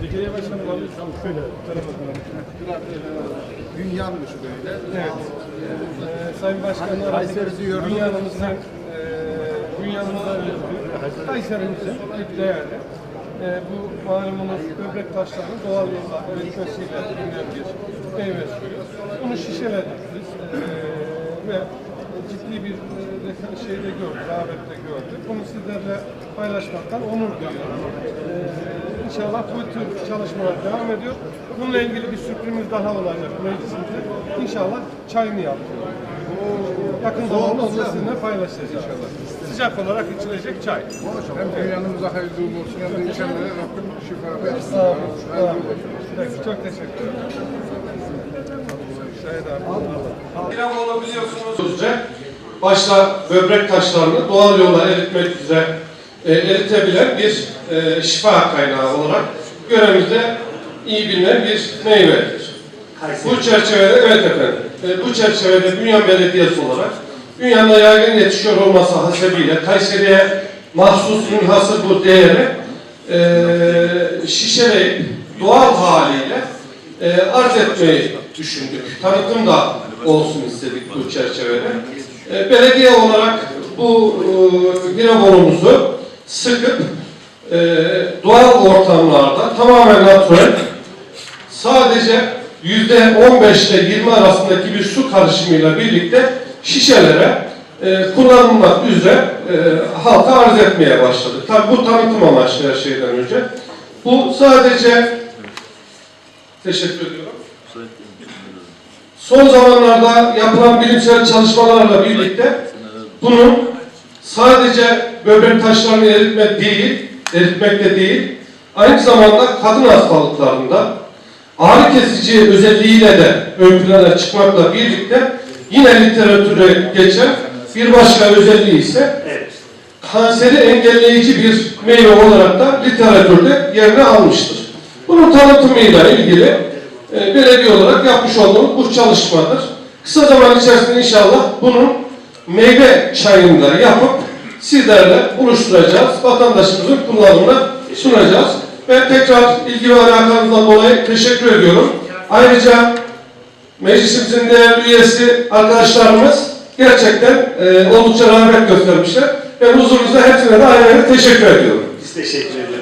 Zekeriya Başkanım alabilir Tamam şöyle. Tarafa Dünyanmış böyle. Evet. Ee, Sayın Başkanlar, Kayseri diyorum. dünyanımızın, e, dünyamızda Kayserimizin ilk değerli. E, bu malumunuz böbrek taşlarının doğal yolla eritmesiyle bilinen bir meyve suyu. Bunu şişeledik biz e, ve ciddi bir e, şeyde gördük, rağbette gördük. Bunu sizlerle paylaşmaktan onur duyuyorum. E, İnşallah bu tür çalışmalar devam ediyor. Bununla ilgili bir sürprizimiz daha olacak meclisimizde. İnşallah çayını yaptık. Yakın zamanda onu sizinle paylaşacağız inşallah. Sıcak olarak içilecek çay. Hem dünyanımıza hayırlı uğurlu olsun hem de içenlere Rabbim şifa versin. Sağ olun. Çok teşekkür ederim. Şahit abi. İrem biliyorsunuz. Başta böbrek taşlarını doğal yolla eritmek üzere e, eritebilen bir e, şifa kaynağı olarak göremizde iyi bilinen bir meyvedir. Bu çerçevede evet efendim. e, bu çerçevede Bünyan Belediyesi olarak Bünyan'da yaygın yetişiyor olması hasebiyle Kayseri'ye mahsus münhasır bu değeri e, şişeleyip doğal haliyle e, arz etmeyi düşündük. Tanıtım da olsun istedik bu çerçevede. E, belediye olarak bu e, sıkıp e, doğal ortamlarda tamamen natürel sadece yüzde 15 ile 20 arasındaki bir su karışımıyla birlikte şişelere e, kullanılmak üzere e, halka arz etmeye başladık. Tabi bu tanıtım amaçlı her şeyden önce. Bu sadece teşekkür ediyorum. Son zamanlarda yapılan bilimsel çalışmalarla birlikte bunun sadece böbrek taşlarını eritme değil, eritmekte değil, aynı zamanda kadın hastalıklarında ağrı kesici özelliğiyle de ön plana çıkmakla birlikte yine literatüre geçen bir başka özelliği ise kanseri engelleyici bir meyve olarak da literatürde yerini almıştır. Bunun tanıtımıyla ilgili e, belediye olarak yapmış olduğumuz bu çalışmadır. Kısa zaman içerisinde inşallah bunun meyve çayını da yapıp sizlerle buluşturacağız. Vatandaşımızın kullanımına sunacağız. Ben tekrar ilgi ve alakanızdan dolayı teşekkür ediyorum. Ayrıca meclisimizin değerli üyesi arkadaşlarımız gerçekten e, oldukça rağbet göstermişler. Ben huzurunuzda hepsine de ayrı teşekkür ediyorum. Biz teşekkür ederiz.